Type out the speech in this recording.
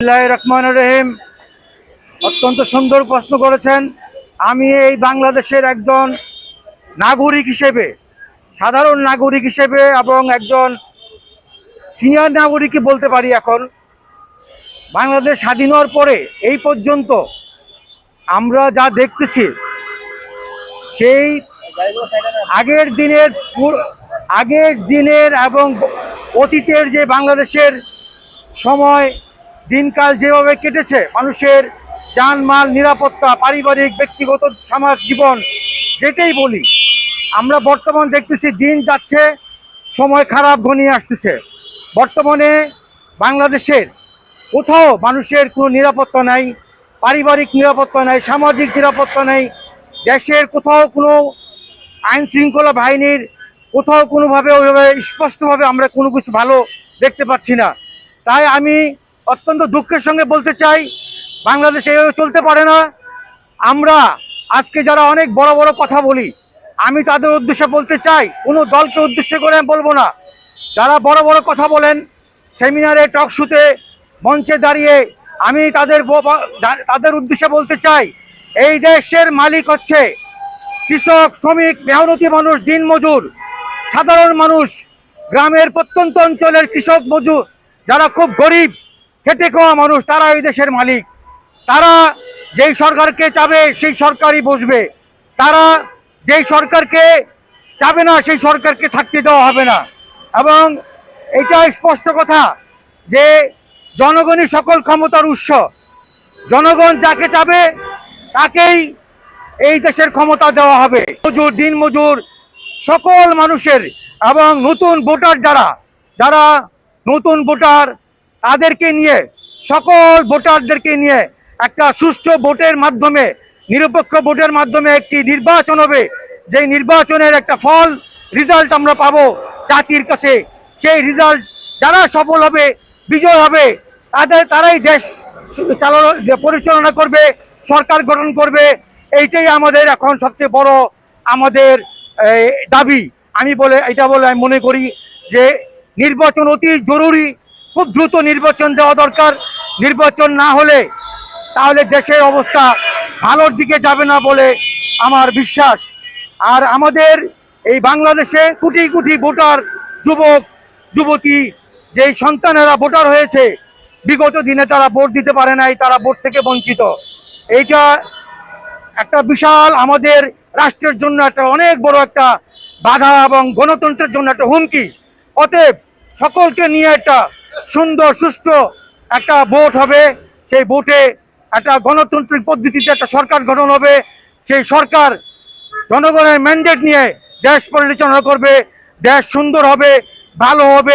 রহমানির রহিম। অত্যন্ত সুন্দর প্রশ্ন করেছেন। আমি এই বাংলাদেশের একজন নাগরিক হিসেবে, সাধারণ নাগরিক হিসেবে এবং একজন সিনিয়র নাগরিকই বলতে পারি এখন, বাংলাদেশ স্বাধীন হওয়ার পরে এই পর্যন্ত আমরা যা দেখতেছি, সেই আগের দিনের আগের দিনের এবং অতীতের যে বাংলাদেশের সময় দিনকাল যেভাবে কেটেছে, মানুষের জানমাল, নিরাপত্তা, পারিবারিক, ব্যক্তিগত সমাজ জীবন, যেটাই বলি, আমরা বর্তমান দেখতেছি দিন যাচ্ছে, সময় খারাপ ঘনিয়ে আসতেছে। বর্তমানে বাংলাদেশের কোথাও মানুষের কোনো নিরাপত্তা নাই, পারিবারিক নিরাপত্তা নাই, সামাজিক নিরাপত্তা নেই, দেশের কোথাও কোনো আইন শৃঙ্খলা বাহিনীর কোথাও কোনোভাবে ওইভাবে স্পষ্টভাবে আমরা কোনো কিছু ভালো দেখতে পাচ্ছি না। তাই আমি অত্যন্ত দুঃখের সঙ্গে বলতে চাই, বাংলাদেশ এভাবে চলতে পারে না। আমরা আজকে যারা অনেক বড় বড় কথা বলি, আমি তাদের উদ্দেশ্যে বলতে চাই, কোনো দলকে উদ্দেশ্য করে আমি বলব না। যারা বড় বড় কথা বলেন, সেমিনারে, টক শুতে, মঞ্চে দাঁড়িয়ে, আমি তাদের তাদের উদ্দেশ্যে বলতে চাই, এই দেশের মালিক হচ্ছে কৃষক, শ্রমিক, মেহনতি মানুষ দিনমজুর সাধারণ মানুষ, গ্রামের প্রত্যন্ত অঞ্চলের কৃষক মজুর, যারা খুব গরিব খেটে খাওয়া মানুষ, তারা এই দেশের মালিক। তারা যেই সরকারকে চাবে, সেই সরকারই বসবে। তারা যেই সরকারকে চাবে না, সেই সরকারকে থাকতে দেওয়া হবে না। এবং এটা স্পষ্ট কথা যে, জনগণই সকল ক্ষমতার উৎস। জনগণ যাকে চাবে, তাকেই এই দেশের ক্ষমতা দেওয়া হবে। মজুর, দিন মজুর, সকল মানুষের এবং নতুন ভোটার যারা যারা নতুন ভোটার তাদেরকে নিয়ে, সকল ভোটারদেরকে নিয়ে একটা সুষ্ঠু ভোটের মাধ্যমে, নিরপেক্ষ ভোটের মাধ্যমে একটি নির্বাচন হবে। যেই নির্বাচনের একটা ফল রেজাল্ট আমরা পাবো জাতির কাছে। সেই রেজাল্ট যারা সফল হবে, বিজয় হবে, তাদের, তারাই দেশ চালানো, পরিচালনা করবে, সরকার গঠন করবে। এইটাই আমাদের এখন সবচেয়ে বড় আমাদের দাবি। আমি বলে, এটা বলে আমি মনে করি যে নির্বাচন অতি জরুরি। খুব দ্রুত নির্বাচন দেওয়া দরকার। নির্বাচন না হলে তাহলে দেশের অবস্থা ভালোর দিকে যাবে না বলে আমার বিশ্বাস। আর আমাদের এই বাংলাদেশে কোটি কোটি ভোটার, যুবক, যুবতী, যেই সন্তানেরা ভোটার হয়েছে, বিগত দিনে তারা ভোট দিতে পারে নাই, তারা ভোট থেকে বঞ্চিত। এইটা একটা বিশাল আমাদের রাষ্ট্রের জন্য একটা অনেক বড় একটা বাধা এবং গণতন্ত্রের জন্য একটা হুমকি। অতএব সকলকে নিয়ে একটা সুন্দর, সুষ্ঠু একটা ভোট হবে। সেই ভোটে একটা গণতান্ত্রিক পদ্ধতিতে একটা সরকার গঠন হবে। সেই সরকার জনগণের ম্যান্ডেট নিয়ে দেশ পরিচালনা করবে। দেশ সুন্দর হবে, ভালো হবে।